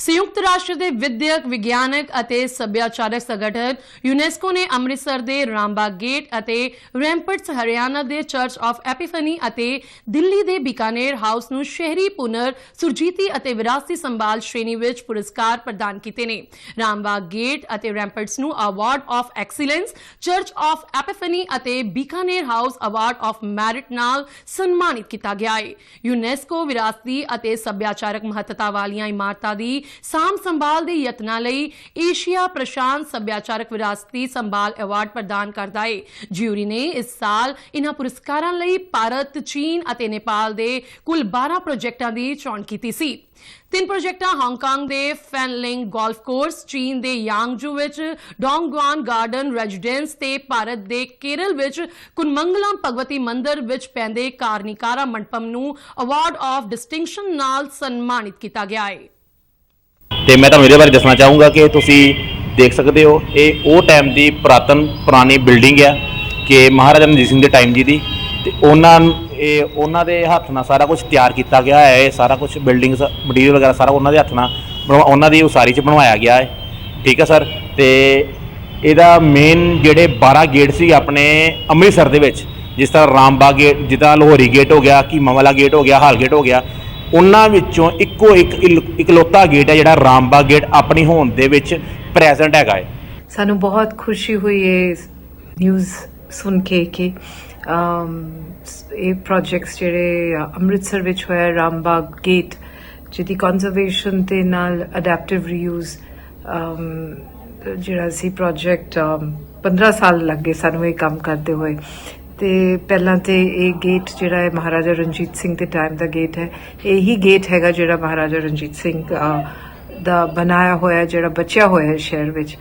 ਸੰਯੁਕਤ ਰਾਸ਼ਟਰ ਦੇ ਵਿਦਿਅਕ, ਵਿਗਿਆਨਕ ਅਤੇ ਸੱਭਿਆਚਾਰਕ ਸੰਗਠਨ ਯੂਨੈਸਕੋ ਨੇ ਅੰਮ੍ਰਿਤਸਰ ਦੇ ਰਾਮਬਾਗ ਗੇਟ ਅਤੇ ਰੈਂਪਰਟਸ ਹਰਿਆਣਾ ਦੇ ਚਰਚ ਆਫ ਐਪੀਫਨੀ ਅਤੇ ਦਿੱਲੀ ਦੇ ਬੀਕਾਨੇਰ ਹਾਊਸ ਨੂੰ ਸ਼ਹਿਰੀ ਪੁਨਰ ਸੁਰਜੀਤੀ ਅਤੇ ਵਿਰਾਸਤੀ ਸੰਭਾਲ ਸ਼੍ਰੇਣੀ ਵਿੱਚ ਪੁਰਸਕਾਰ ਪ੍ਰਦਾਨ ਕੀਤੇ ਨੇ। ਰਾਮਬਾਗ ਗੇਟ ਅਤੇ ਰੈਂਪਰਟਸ ਨੂੰ award of excellence Church of Epiphany ਅਤੇ Bikaner House award of merit ਨਾਲ ਸਨਮਾਨਿਤ ਕੀਤਾ ਗਿਆ ਹੈ ਯੂਨੈਸਕੋ ਵਿਰਾਸਤੀ ਅਤੇ ਸੱਭਿਆਚਾਰਕ ਮਹੱਤਤਾ ਵਾਲੀਆਂ ਇਮਾਰਤਾਂ ਦੀ ਸਾਂਭ ਸੰਭਾਲ ਦੇ ਯਤਨਾਂ ਲਈ ਏਸ਼ੀਆ ਪ੍ਰਸ਼ਾਂਤ ਸੱਭਿਆਚਾਰਕ ਵਿਰਾਸਤੀ ਸੰਭਾਲ ਅਵਾਰਡ ਪ੍ਰਦਾਨ ਕਰਦਾ ਹੈ ਜਿਊਰੀ ਨੇ ਇਸ ਸਾਲ ਇਨ੍ਹਾਂ ਪੁਰਸਕਾਰਾਂ ਲਈ ਭਾਰਤ, ਚੀਨ ਅਤੇ ਨੇਪਾਲ ਦੇ ਕੁੱਲ 12 ਪ੍ਰੋਜੈਕਟਾਂ ਦੀ ਚੋਣ ਕੀਤੀ ਸੀ। ਤਿੰਨ ਪ੍ਰੋਜੈਕਟਾਂ ਹਾਂਗਕਾਂਗ ਦੇ ਫੈਨਲਿੰਗ ਗੋਲਫ ਕੋਰਸ, ਚੀਨ ਦੇ ਯਾਂਗਜੂ ਵਿੱਚ ਡੋਂਗਗੁਆਨ ਗਾਰਡਨ ਰੈਜ਼ੀਡੈਂਸ ਤੇ ਭਾਰਤ ਦੇ ਕੇਰਲ ਵਿੱਚ ਕੁਨਮੰਗਲਮ ਭਗਵਤੀ ਮੰਦਿਰ ਵਿੱਚ ਪੈਂਦੇ ਕਾਰਨੀਕਾਰਾ ਮੰਡਪਮ ਨੂੰ ਅਵਾਰਡ ਆਫ ਡਿਸਟਿੰਕਸ਼ਨ ਨਾਲ ਸਨਮਾਨਿਤ ਕੀਤਾ ਗਿਆ ਹੈ ਤੇ ਮੈਂ ਤੁਹਾਨੂੰ ਇਹਦੇ ਬਾਰੇ ਦੱਸਣਾ ਚਾਹੂੰਗਾ ਕਿ ਤੁਸੀਂ ਦੇਖ ਸਕਦੇ ਹੋ, ਇਹ ਉਹ ਟਾਈਮ ਦੀ ਪੁਰਾਤਨ ਪੁਰਾਣੀ ਬਿਲਡਿੰਗ ਆ ਕਿ ਮਹਾਰਾਜਾ ਰਣਜੀਤ ਸਿੰਘ ਦੇ ਟਾਈਮ ਜੀ ਦੀ ਤੇ ਉਹਨਾਂ ਇਹ ਉਹਨਾਂ ਦੇ ਹੱਥ ਨਾਲ ਸਾਰਾ ਕੁਝ ਤਿਆਰ ਕੀਤਾ ਗਿਆ ਹੈ, ਇਹ ਸਾਰਾ ਕੁਝ ਬਿਲਡਿੰਗਸ ਮਟੀਰੀਅਲ ਵਗੈਰਾ ਸਾਰਾ ਉਹਨਾਂ ਦੇ ਹੱਥ ਨਾਲ ਬਣਵਾ- ਉਹਨਾਂ ਦੀ ਉਸਾਰੀ 'ਚ ਬਣਵਾਇਆ ਗਿਆ ਹੈ। ਠੀਕ ਹੈ ਸਰ ਤੇ ਇਹਦਾ ਮੇਨ ਜਿਹੜੇ 12 ਗੇਟ ਸੀ ਆਪਣੇ ਅੰਮ੍ਰਿਤਸਰ ਦੇ ਵਿੱਚ, ਜਿਸ ਤਰ੍ਹਾਂ ਰਾਮਬਾਗ ਗੇਟ ਜਿੱਦਾਂ ਲਾਹੌਰੀ ਗੇਟ ਹੋ ਗਿਆ, ਕੀਮਾ ਵਾਲਾ ਗੇਟ ਹੋ ਗਿਆ, ਹਾਲ ਗੇਟ ਹੋ ਗਿਆ ਉਹਨਾਂ ਵਿੱਚੋਂ ਇੱਕੋ ਇੱਕ ਇਲ- ਇਕਲੌਤਾ ਗੇਟ ਹੈ ਜਿਹੜਾ ਰਾਮਬਾਗ ਗੇਟ ਆਪਣੀ ਹੋਂਦ ਦੇ ਵਿੱਚ ਪ੍ਰੈਜ਼ੈਂਟ ਹੈਗਾ ਹੈ। ਸਾਨੂੰ ਬਹੁਤ ਖੁਸ਼ੀ ਹੋਈ ਇਹ ਨਿਊਜ਼ ਸੁਣ ਕੇ ਕਿ ਅਮ, ਇਹ ਪ੍ਰੋਜੈਕਟਸ ਜਿਹੜੇ ਅ, ਅੰਮ੍ਰਿਤਸਰ ਵਿੱਚ ਹੋਇਆ ਰਾਮਬਾਗ ਗੇਟ ਜਿਹਦੀ ਕੰਜ਼ਰਵੇਸ਼ਨ ਤੇ ਨਾਲ ਅਡੈਪਟਿਵ ਰੀਯੂਜ਼ ਜਿਹੜਾ ਸੀ ਪ੍ਰੋਜੈਕਟ 15 ਸਾਲ ਲੱਗੇ ਸਾਨੂੰ ਇਹ ਕੰਮ ਕਰਦੇ ਹੋਏ। ਤੇ ਪਹਿਲਾਂ ਤੇ ਇਹ ਗੇਟ ਜਿਹੜਾ ਹੈ ਮਹਾਰਾਜਾ ਰਣਜੀਤ ਸਿੰਘ ਦੇ ਟਾਈਮ ਦਾ ਗੇਟ ਹੈ, ਇਹੀ ਗੇਟ ਹੈਗਾ ਜਿਹੜਾ ਮਹਾਰਾਜਾ ਰਣਜੀਤ ਸਿੰਘ ਦਾ ਬਣਾਇਆ ਹੋਇਆ ਜਿਹੜਾ ਬਚਿਆ ਹੋਇਆ ਹੈ ਸ਼ਹਿਰ ਵਿੱਚ।